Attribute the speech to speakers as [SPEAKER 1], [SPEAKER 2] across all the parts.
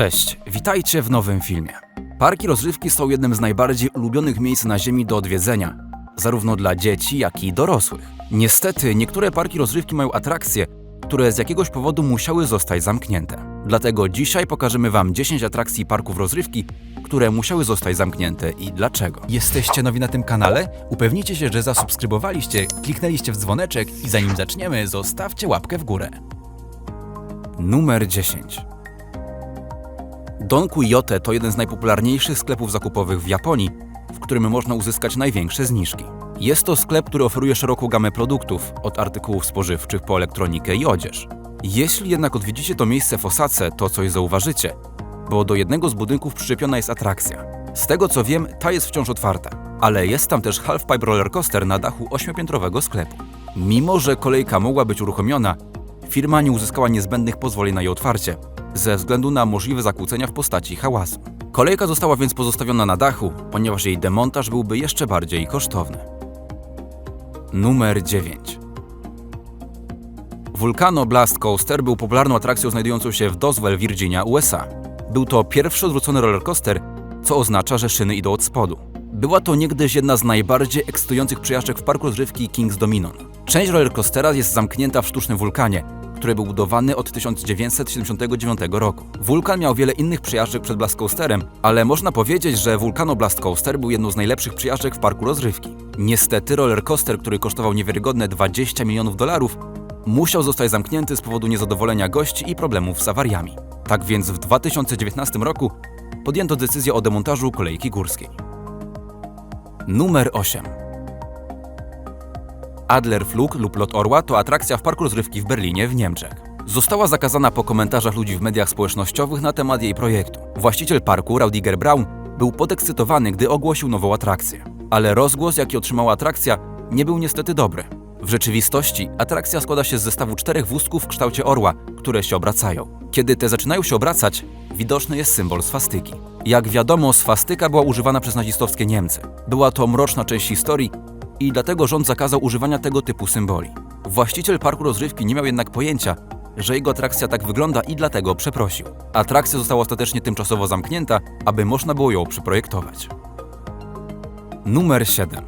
[SPEAKER 1] Cześć, witajcie w nowym filmie. Parki rozrywki są jednym z najbardziej ulubionych miejsc na Ziemi do odwiedzenia, zarówno dla dzieci, jak i dorosłych. Niestety, niektóre parki rozrywki mają atrakcje, które z jakiegoś powodu musiały zostać zamknięte. Dlatego dzisiaj pokażemy Wam 10 atrakcji parków rozrywki, które musiały zostać zamknięte i dlaczego. Jesteście nowi na tym kanale? Upewnijcie się, że zasubskrybowaliście, kliknęliście w dzwoneczek i zanim zaczniemy, zostawcie łapkę w górę. Numer 10. Don Quijote to jeden z najpopularniejszych sklepów zakupowych w Japonii, w którym można uzyskać największe zniżki. Jest to sklep, który oferuje szeroką gamę produktów, od artykułów spożywczych po elektronikę i odzież. Jeśli jednak odwiedzicie to miejsce w Osace, to coś zauważycie, bo do jednego z budynków przyczepiona jest atrakcja. Z tego co wiem, ta jest wciąż otwarta, ale jest tam też half-pipe roller coaster na dachu ośmiopiętrowego sklepu. Mimo, że kolejka mogła być uruchomiona, firma nie uzyskała niezbędnych pozwoleń na jej otwarcie, ze względu na możliwe zakłócenia w postaci hałasu. Kolejka została więc pozostawiona na dachu, ponieważ jej demontaż byłby jeszcze bardziej kosztowny. Numer 9. Vulcano Blast Coaster był popularną atrakcją znajdującą się w Doswell, Virginia, USA. Był to pierwszy odwrócony rollercoaster, co oznacza, że szyny idą od spodu. Była to niegdyś jedna z najbardziej ekscytujących przejażdżek w parku rozrywki Kings Dominion. Część rollercoastera jest zamknięta w sztucznym wulkanie, który był budowany od 1979 roku. Wulkan miał wiele innych przejażdżek przed Blast Coasterem, ale można powiedzieć, że Vulcano Blast Coaster był jedną z najlepszych przejażdżek w parku rozrywki. Niestety roller coaster, który kosztował niewiarygodne 20 milionów dolarów, musiał zostać zamknięty z powodu niezadowolenia gości i problemów z awariami. Tak więc w 2019 roku podjęto decyzję o demontażu kolejki górskiej. Numer 8. Adlerflug lub Lot Orła to atrakcja w parku rozrywki w Berlinie w Niemczech. Została zakazana po komentarzach ludzi w mediach społecznościowych na temat jej projektu. Właściciel parku, Raudiger Braun, był podekscytowany, gdy ogłosił nową atrakcję. Ale rozgłos, jaki otrzymała atrakcja, nie był niestety dobry. W rzeczywistości atrakcja składa się z zestawu czterech wózków w kształcie orła, które się obracają. Kiedy te zaczynają się obracać, widoczny jest symbol swastyki. Jak wiadomo, swastyka była używana przez nazistowskie Niemcy. Była to mroczna część historii i dlatego rząd zakazał używania tego typu symboli. Właściciel parku rozrywki nie miał jednak pojęcia, że jego atrakcja tak wygląda i dlatego przeprosił. Atrakcja została ostatecznie tymczasowo zamknięta, aby można było ją przeprojektować. Numer 7.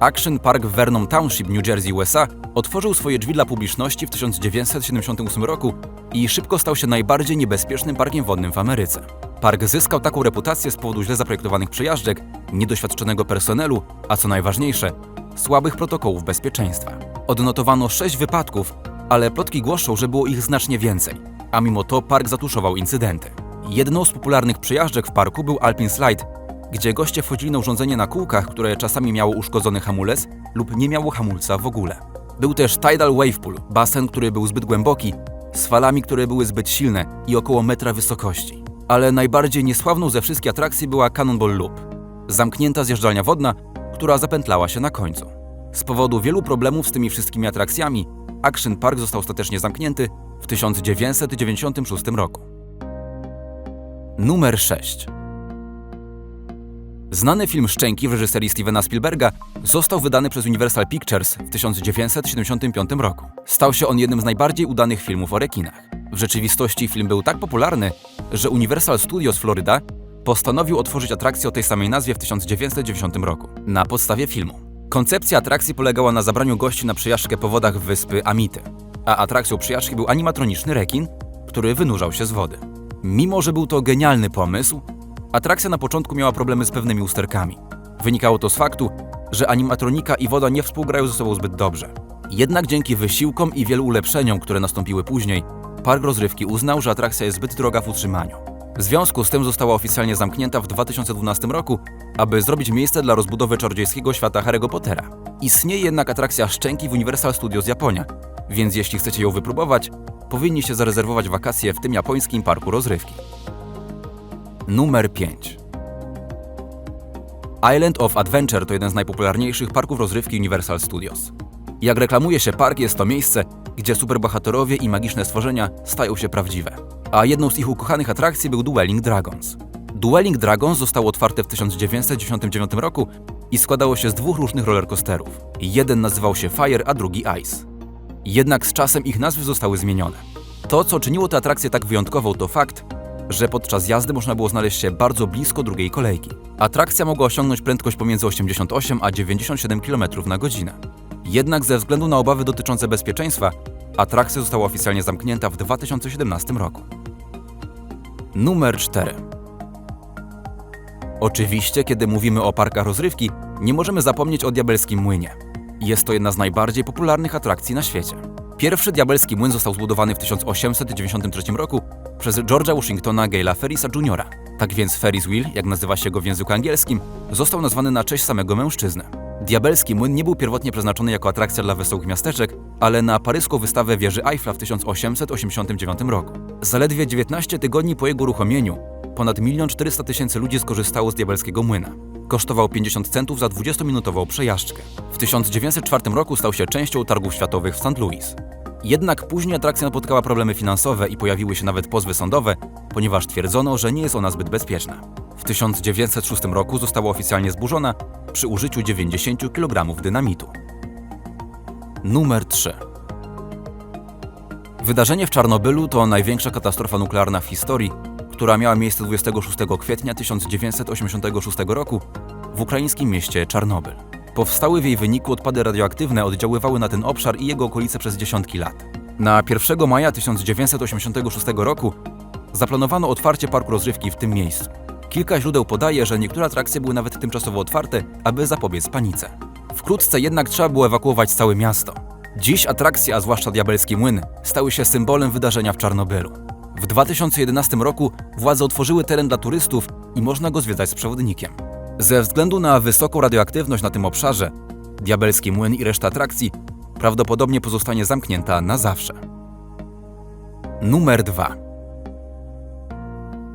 [SPEAKER 1] Action Park w Vernon Township, New Jersey, USA otworzył swoje drzwi dla publiczności w 1978 roku i szybko stał się najbardziej niebezpiecznym parkiem wodnym w Ameryce. Park zyskał taką reputację z powodu źle zaprojektowanych przejażdżek, niedoświadczonego personelu, a co najważniejsze, słabych protokołów bezpieczeństwa. Odnotowano sześć wypadków, ale plotki głoszą, że było ich znacznie więcej, a mimo to park zatuszował incydenty. Jedną z popularnych przejażdżek w parku był Alpine Slide, gdzie goście wchodzili na urządzenie na kółkach, które czasami miało uszkodzony hamulec lub nie miało hamulca w ogóle. Był też Tidal Wave Pool, basen, który był zbyt głęboki, z falami, które były zbyt silne i około metra wysokości. Ale najbardziej niesławną ze wszystkich atrakcji była Cannonball Loop, zamknięta zjeżdżalnia wodna, która zapętlała się na końcu. Z powodu wielu problemów z tymi wszystkimi atrakcjami, Action Park został ostatecznie zamknięty w 1996 roku. Numer 6. Znany film Szczęki w reżyserii Stevena Spielberga został wydany przez Universal Pictures w 1975 roku. Stał się on jednym z najbardziej udanych filmów o rekinach. W rzeczywistości film był tak popularny, że Universal Studios Florida postanowił otworzyć atrakcję o tej samej nazwie w 1990 roku, na podstawie filmu. Koncepcja atrakcji polegała na zabraniu gości na przejażdżkę po wodach wyspy Amity, a atrakcją przejażdżki był animatroniczny rekin, który wynurzał się z wody. Mimo, że był to genialny pomysł, atrakcja na początku miała problemy z pewnymi usterkami. Wynikało to z faktu, że animatronika i woda nie współgrają ze sobą zbyt dobrze. Jednak dzięki wysiłkom i wielu ulepszeniom, które nastąpiły później, park rozrywki uznał, że atrakcja jest zbyt droga w utrzymaniu. W związku z tym została oficjalnie zamknięta w 2012 roku, aby zrobić miejsce dla rozbudowy czarodziejskiego świata Harry'ego Pottera. Istnieje jednak atrakcja Szczęki w Universal Studios Japonia, więc jeśli chcecie ją wypróbować, powinniście zarezerwować wakacje w tym japońskim parku rozrywki. Numer 5. Island of Adventure to jeden z najpopularniejszych parków rozrywki Universal Studios. Jak reklamuje się park, jest to miejsce, gdzie superbohaterowie i magiczne stworzenia stają się prawdziwe. A jedną z ich ukochanych atrakcji był Dueling Dragons. Dueling Dragons zostało otwarte w 1999 roku i składało się z dwóch różnych rollercoasterów. Jeden nazywał się Fire, a drugi Ice. Jednak z czasem ich nazwy zostały zmienione. To, co czyniło tę atrakcję tak wyjątkową, to fakt, że podczas jazdy można było znaleźć się bardzo blisko drugiej kolejki. Atrakcja mogła osiągnąć prędkość pomiędzy 88 a 97 km na godzinę. Jednak ze względu na obawy dotyczące bezpieczeństwa, atrakcja została oficjalnie zamknięta w 2017 roku. Numer 4. Oczywiście, kiedy mówimy o parkach rozrywki, nie możemy zapomnieć o Diabelskim Młynie. Jest to jedna z najbardziej popularnych atrakcji na świecie. Pierwszy Diabelski Młyn został zbudowany w 1893 roku przez George'a Washingtona Gale'a Ferrisa Jr. Tak więc Ferris Wheel, jak nazywa się go w języku angielskim, został nazwany na cześć samego mężczyzny. Diabelski Młyn nie był pierwotnie przeznaczony jako atrakcja dla wesołych miasteczek, ale na paryską wystawę wieży Eiffla w 1889 roku. Zaledwie 19 tygodni po jego uruchomieniu ponad 1 400 tysięcy ludzi skorzystało z Diabelskiego Młyna. Kosztował 50 centów za 20-minutową przejażdżkę. W 1904 roku stał się częścią targów światowych w St. Louis. Jednak później atrakcja napotkała problemy finansowe i pojawiły się nawet pozwy sądowe, ponieważ twierdzono, że nie jest ona zbyt bezpieczna. W 1906 roku została oficjalnie zburzona przy użyciu 90 kg dynamitu. Numer 3. Wydarzenie w Czarnobylu to największa katastrofa nuklearna w historii, która miała miejsce 26 kwietnia 1986 roku w ukraińskim mieście Czarnobyl. Powstały w jej wyniku odpady radioaktywne oddziaływały na ten obszar i jego okolice przez dziesiątki lat. Na 1 maja 1986 roku zaplanowano otwarcie parku rozrywki w tym miejscu. Kilka źródeł podaje, że niektóre atrakcje były nawet tymczasowo otwarte, aby zapobiec panice. Wkrótce jednak trzeba było ewakuować całe miasto. Dziś atrakcje, a zwłaszcza Diabelski Młyn, stały się symbolem wydarzenia w Czarnobylu. W 2011 roku władze otworzyły teren dla turystów i można go zwiedzać z przewodnikiem. Ze względu na wysoką radioaktywność na tym obszarze, Diabelski Młyn i reszta atrakcji prawdopodobnie pozostanie zamknięta na zawsze. Numer 2.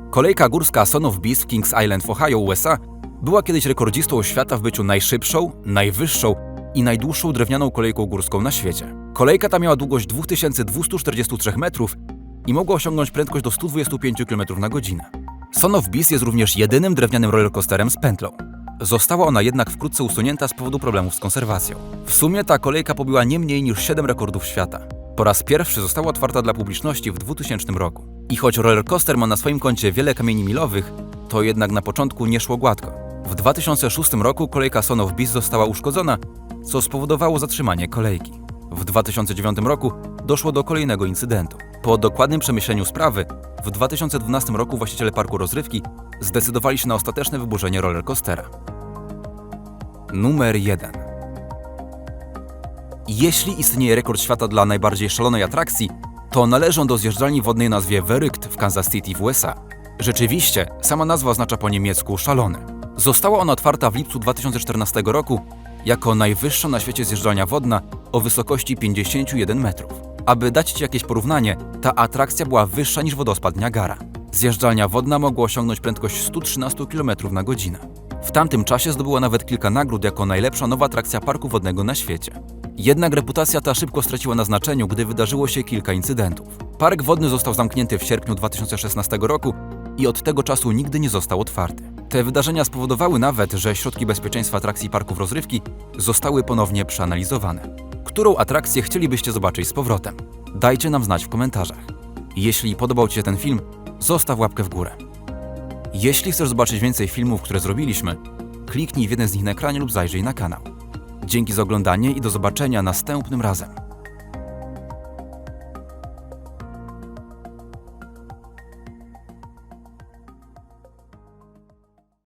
[SPEAKER 1] Kolejka górska Son of Beast w Kings Island w Ohio, USA była kiedyś rekordzistą świata w byciu najszybszą, najwyższą i najdłuższą drewnianą kolejką górską na świecie. Kolejka ta miała długość 2243 metrów i mogła osiągnąć prędkość do 125 km na godzinę. Son of Beast jest również jedynym drewnianym rollercoasterem z pętlą. Została ona jednak wkrótce usunięta z powodu problemów z konserwacją. W sumie ta kolejka pobiła nie mniej niż 7 rekordów świata. Po raz pierwszy została otwarta dla publiczności w 2000 roku. I choć rollercoaster ma na swoim koncie wiele kamieni milowych, to jednak na początku nie szło gładko. W 2006 roku kolejka Son of Beast została uszkodzona, co spowodowało zatrzymanie kolejki. W 2009 roku doszło do kolejnego incydentu. Po dokładnym przemyśleniu sprawy, w 2012 roku właściciele parku rozrywki zdecydowali się na ostateczne wyburzenie rollercoastera. Numer 1. Jeśli istnieje rekord świata dla najbardziej szalonej atrakcji, to należą do zjeżdżalni wodnej nazwie Verykt w Kansas City w USA. Rzeczywiście, sama nazwa oznacza po niemiecku szalony. Została ona otwarta w lipcu 2014 roku jako najwyższa na świecie zjeżdżalnia wodna o wysokości 51 metrów. Aby dać Ci jakieś porównanie, ta atrakcja była wyższa niż wodospad Niagara. Zjeżdżalnia wodna mogła osiągnąć prędkość 113 km na godzinę. W tamtym czasie zdobyła nawet kilka nagród jako najlepsza nowa atrakcja parku wodnego na świecie. Jednak reputacja ta szybko straciła na znaczeniu, gdy wydarzyło się kilka incydentów. Park wodny został zamknięty w sierpniu 2016 roku i od tego czasu nigdy nie został otwarty. Te wydarzenia spowodowały nawet, że środki bezpieczeństwa atrakcji parków rozrywki zostały ponownie przeanalizowane. Którą atrakcję chcielibyście zobaczyć z powrotem? Dajcie nam znać w komentarzach. Jeśli podobał Ci się ten film, zostaw łapkę w górę. Jeśli chcesz zobaczyć więcej filmów, które zrobiliśmy, kliknij w jeden z nich na ekranie lub zajrzyj na kanał. Dzięki za oglądanie i do zobaczenia następnym razem.